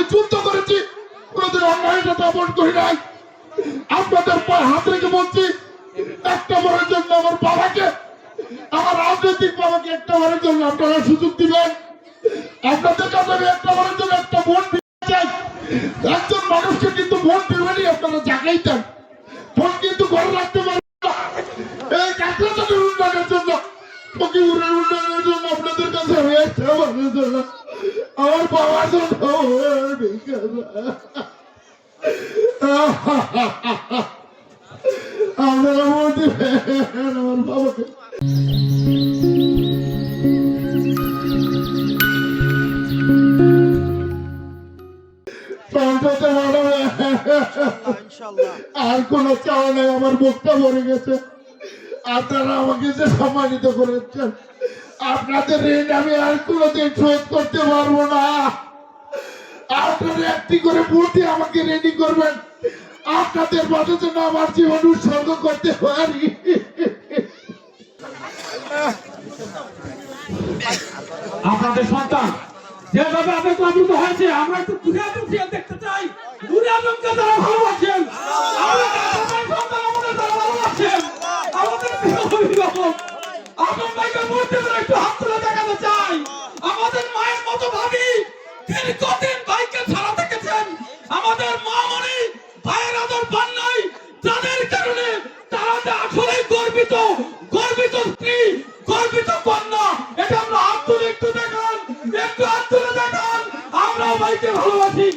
আমি যুদ্ধ করেছি। কোনোদিন অন্যায়ের সাথে আপন করি নাই। আপনাদের পায়ে হাত রেখে বলছি, একটা বারের জন্য আমার বাবাকে, আমার রাজনৈতিক বাবাকে একটা বারের জন্য আপনারা সুযোগ দিবেন। আপনাদের কাছে আমি একটা বারের জন্য একটা ভোট চাই। একজন মানুষকে কিন্তু ভোট দিবেনই আপনারা জাগাই দেন। ভোট কিন্তু ঘরে রাখতে পারবেন না। এই কাকড়াচাটের উন্নয়নের জন্য উন্নয়নের জন্য আপনাদের কাছে আমার বাবার জন্য। আর কোনো নেই আমার বুকটা ভরে গেছে আপনারা আমাকে যে সম্মানিত করেছেন আপনাদের ঋণ আমি আর কোনোদিন শোধ করতে পারব না আপনারা একটি করে মূর্তি আমাকে রেডি করবেন। আপনাদের মাঝে যেন আমার জীবন উৎসর্গ করতে পারি। আপনাদের সন্তান, যেভাবে আবেগ আপ্লুত হয়েছে, আমরা একটু দূরে আলমকে দেখতে চাই। দূরে আলমকে যারা ভালোবাসেন আমাদের অভিভাবক আপনার একটু হাত তুলে দেখাতে চাই। গর্বিত স্ত্রী, গর্বিত কন্যা, এটা আমরা আত্মরে একটু দেখান, একটু আত্মরে দেখান আমরা ভাইকে ভালোবাসি।